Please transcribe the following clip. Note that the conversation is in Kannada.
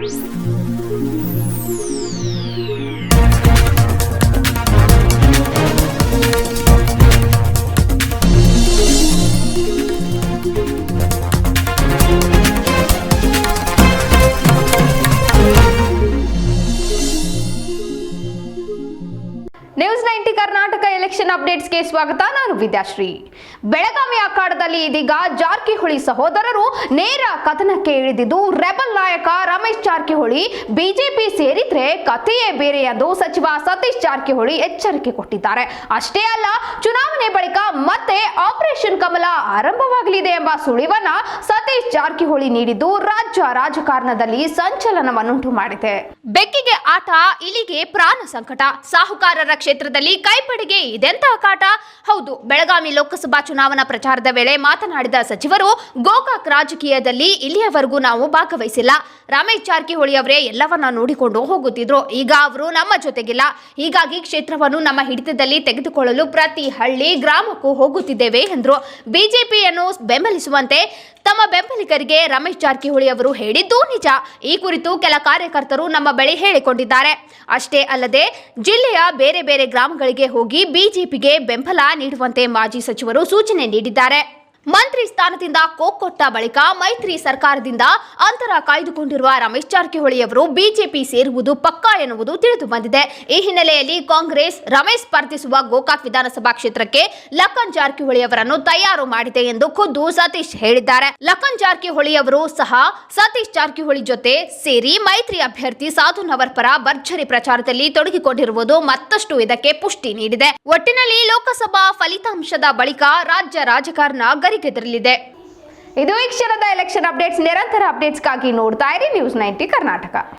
Peace. News ninety Karnataka election ಅಪ್ಡೇಟ್ಸ್ಗೆ ಸ್ವಾಗತ. ನಾನು ವಿದ್ಯಾಶ್ರೀ. ಬೆಳಗಾವಿ ಅಖಾಡದಲ್ಲಿ ಇದೀಗ ಜಾರಕಿಹೊಳಿ ಸಹೋದರರು ನೇರ ಕಥನಕ್ಕೆ ಇಳಿದಿದ್ದು, ರೆಬಲ್ ನಾಯಕ ರಮೇಶ್ ಜಾರಕಿಹೊಳಿ ಬಿಜೆಪಿ ಸೇರಿದ್ರೆ ಕಥೆಯೇ ಬೇರೆ ಎಂದು ಸಚಿವ ಸತೀಶ್ ಜಾರಕಿಹೊಳಿ ಎಚ್ಚರಿಕೆ ಕೊಟ್ಟಿದ್ದಾರೆ. ಅಷ್ಟೇ ಅಲ್ಲ, ಚುನಾವಣೆ ಬಳಿಕ ಆಪರೇಷನ್ ಕಮಲ ಆರಂಭವಾಗಲಿದೆ ಎಂಬ ಸುಳಿವನ್ನ ಸತೀಶ್ ಜಾರಕಿಹೊಳಿ ನೀಡಿದ್ದು ರಾಜ್ಯ ರಾಜಕಾರಣದಲ್ಲಿ ಸಂಚಲನವನ್ನುಂಟು ಮಾಡಿದೆ. ಬೆಕ್ಕಿಗೆ ಆಟ, ಇಲಿಗೆ ಪ್ರಾಣ ಸಂಕಟ. ಸಾಹುಕಾರರ ಕ್ಷೇತ್ರದಲ್ಲಿ ಕೈಪಡಿಗೆ ಇದೆಂತ ಕಾಟ? ಹೌದು, ಬೆಳಗಾವಿ ಲೋಕಸಭಾ ಚುನಾವಣಾ ಪ್ರಚಾರದ ವೇಳೆ ಮಾತನಾಡಿದ ಸಚಿವರು, ಗೋಕಾಕ್ ರಾಜಕೀಯದಲ್ಲಿ ಇಲ್ಲಿಯವರೆಗೂ ನಾವು ಭಾಗವಹಿಸಿಲ್ಲ. ರಮೇಶ್ ಜಾರಕಿಹೊಳಿ ಅವರೇ ಎಲ್ಲವನ್ನ ನೋಡಿಕೊಂಡು ಹೋಗುತ್ತಿದ್ರು. ಈಗ ಅವರು ನಮ್ಮ ಜೊತೆಗಿಲ್ಲ. ಹೀಗಾಗಿ ಕ್ಷೇತ್ರವನ್ನು ನಮ್ಮ ಹಿಡಿತದಲ್ಲಿ ತೆಗೆದುಕೊಳ್ಳಲು ಪ್ರತಿ ಹಳ್ಳಿ, ಗ್ರಾಮಕ್ಕೂ ಹೋಗುತ್ತಿದ್ದೇವೆ ಎಂದರು. ಬಿಜೆಪಿಯನ್ನು ಬೆಂಬಲಿಸುವಂತೆ ತಮ್ಮ ಬೆಂಬಲಿಗರಿಗೆ ರಮೇಶ್ ಜಾರಕಿಹೊಳಿ ಅವರು ಹೇಳಿದ್ದು ನಿಜ. ಈ ಕುರಿತು ಕೆಲ ಕಾರ್ಯಕರ್ತರು ನಮ್ಮ ಬಳಿ ಹೇಳಿಕೊಂಡಿದ್ದಾರೆ. ಅಷ್ಟೇ ಅಲ್ಲದೆ ಜಿಲ್ಲೆಯ ಬೇರೆ ಬೇರೆ ಗ್ರಾಮಗಳಿಗೆ ಹೋಗಿ ಬಿಜೆಪಿಗೆ ಬೆಂಬಲ ನೀಡುವಂತೆ ಮಾಜಿ ಸಚಿವರು ಸೂಚನೆ ನೀಡಿದ್ದಾರೆ. ಮಂತ್ರಿ ಸ್ಥಾನದಿಂದ ಕೊಟ್ಟ ಬಳಿಕ ಮೈತ್ರಿ ಸರ್ಕಾರದಿಂದ ಅಂತರ ಕಾಯ್ದುಕೊಂಡಿರುವ ರಮೇಶ್ ಜಾರಕಿಹೊಳಿ ಅವರು ಬಿಜೆಪಿ ಸೇರುವುದು ಪಕ್ಕಾ ಎನ್ನುವುದು ತಿಳಿದು ಬಂದಿದೆ. ಈ ಹಿನ್ನೆಲೆಯಲ್ಲಿ ಕಾಂಗ್ರೆಸ್ ರಮೇಶ್ ಸ್ಪರ್ಧಿಸುವ ಗೋಕಾಕ್ ವಿಧಾನಸಭಾ ಕ್ಷೇತ್ರಕ್ಕೆ ಲಖನ್ ಜಾರಕಿಹೊಳಿ ಅವರನ್ನು ತಯಾರು ಮಾಡಿದೆ ಎಂದು ಖುದ್ದು ಸತೀಶ್ ಹೇಳಿದ್ದಾರೆ. ಲಖನ್ ಜಾರಕಿಹೊಳಿ ಅವರು ಸಹ ಸತೀಶ್ ಜಾರಕಿಹೊಳಿ ಜೊತೆ ಸೇರಿ ಮೈತ್ರಿ ಅಭ್ಯರ್ಥಿ ಸಾಧು ನವರ್ ಪರ ಭರ್ಜರಿ ಪ್ರಚಾರದಲ್ಲಿ ತೊಡಗಿಕೊಂಡಿರುವುದು ಮತ್ತಷ್ಟು ಇದಕ್ಕೆ ಪುಷ್ಟಿ ನೀಡಿದೆ. ಒಟ್ಟಿನಲ್ಲಿ ಲೋಕಸಭಾ ಫಲಿತಾಂಶದ ಬಳಿಕ ರಾಜ್ಯ ರಾಜಕಾರಣ ಗರಿಗೆದರಲಿದೆ ಇದು ಈ ಕ್ಷಣದ ಎಲೆಕ್ಷನ್ ಅಪ್ಡೇಟ್ಸ್ ನಿರಂತರ ಅಪ್ಡೇಟ್ಸ್ಗಾಗಿ ನೋಡ್ತಾ ಇರಿ ನ್ಯೂಸ್ ನೈಂಟಿ ಕರ್ನಾಟಕ.